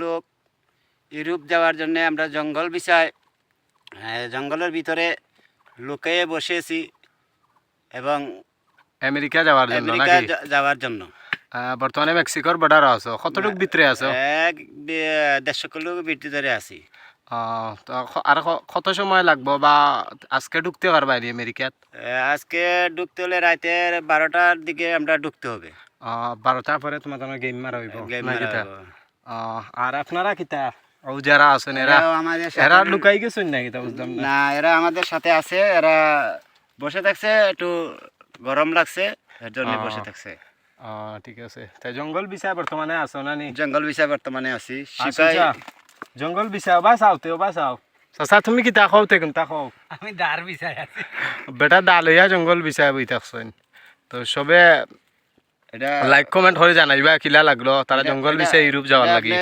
লোক ইউরোপ যাওয়ার জন্য আমরা জঙ্গল বিছায় আহ, জঙ্গলের ভিতরে লুকিয়ে বসেছি এবং আমেরিকা যাওয়ার জন্য আমেরিকা যাওয়ার জন্য। বর্তমানে মেক্সিকোর বর্ডার আছো। কতটুক ভিতরে আছো? এক দেড়শো কিলো ভিতরে আছি। তো আর কত সময় লাগবো বা আজকে ঢুকতে পারবা আমেরিকাত? আজকে ঢুকতে হলে রাতের বারোটার দিকে আমরা ঢুকতে হবে। বারোটার পরে তোমার তোমার গেম মারা হইব। আর আপনারা কিতা ও যারা আছেন এরা এরাও আমাদের এরা লুকাই গেছেন না কিতা বুঝলাম না? এরা আমাদের সাথে আছে এরা বসে থাকছে একটু গরম লাগছে এর জন্য বসে থাকছে। ঠিক আছে। তাই জঙ্গল বিষয় বর্তমানে আছো না নি? জঙ্গল বিষয় বর্তমানে আছি। আচ্ছা, শিকাই আচ্ছা। জঙ্গল বিষয় বা চাও তেও বা চাও চাচা তুমি কিতা খাও তে কোনটা খাও আমি দার বিচার আছি। বেটা ডাল হইয়া জঙ্গল বিষয় বই থাকছেন। তো সবে লাইক কমেন্ট করে জানাইবা কিলা লাগল? তারা জঙ্গল বিষয়ে ইউরোপ যাওয়ার লাগি।